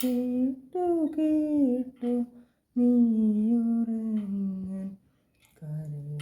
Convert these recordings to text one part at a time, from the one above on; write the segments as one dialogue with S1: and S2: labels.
S1: കേട്ടു കേട്ടു നീ നീയുറങ്ങൻ കരളിന്റെ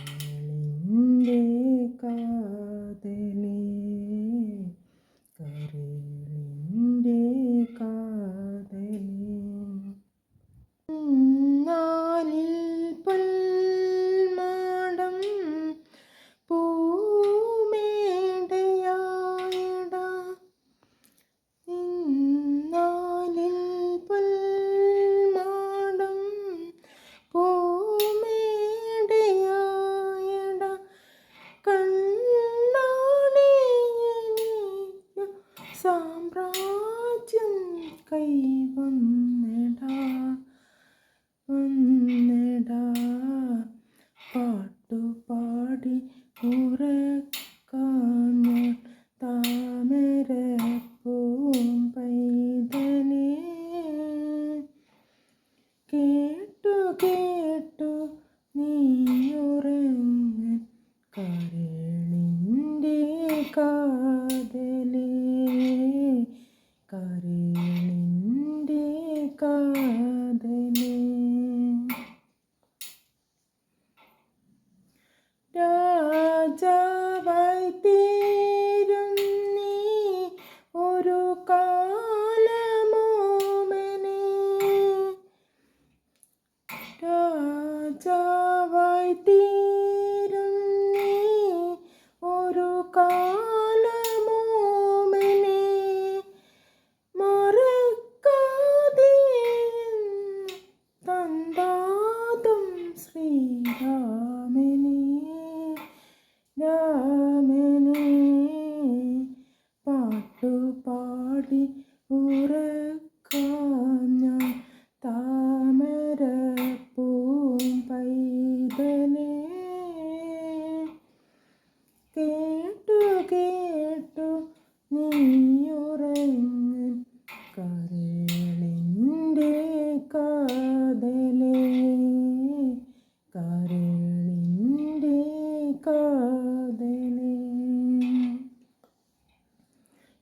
S1: നീയുറങ്ങൻ കരളിന്റെ കാതലേ. കരളിന്റെ കാതലേ രാജാവായി തീരും നീ രാമനെ പാട്ടുപാടി ഉറക്കാം ഞാൻ താമരപ്പൂം പൈതനെ കേ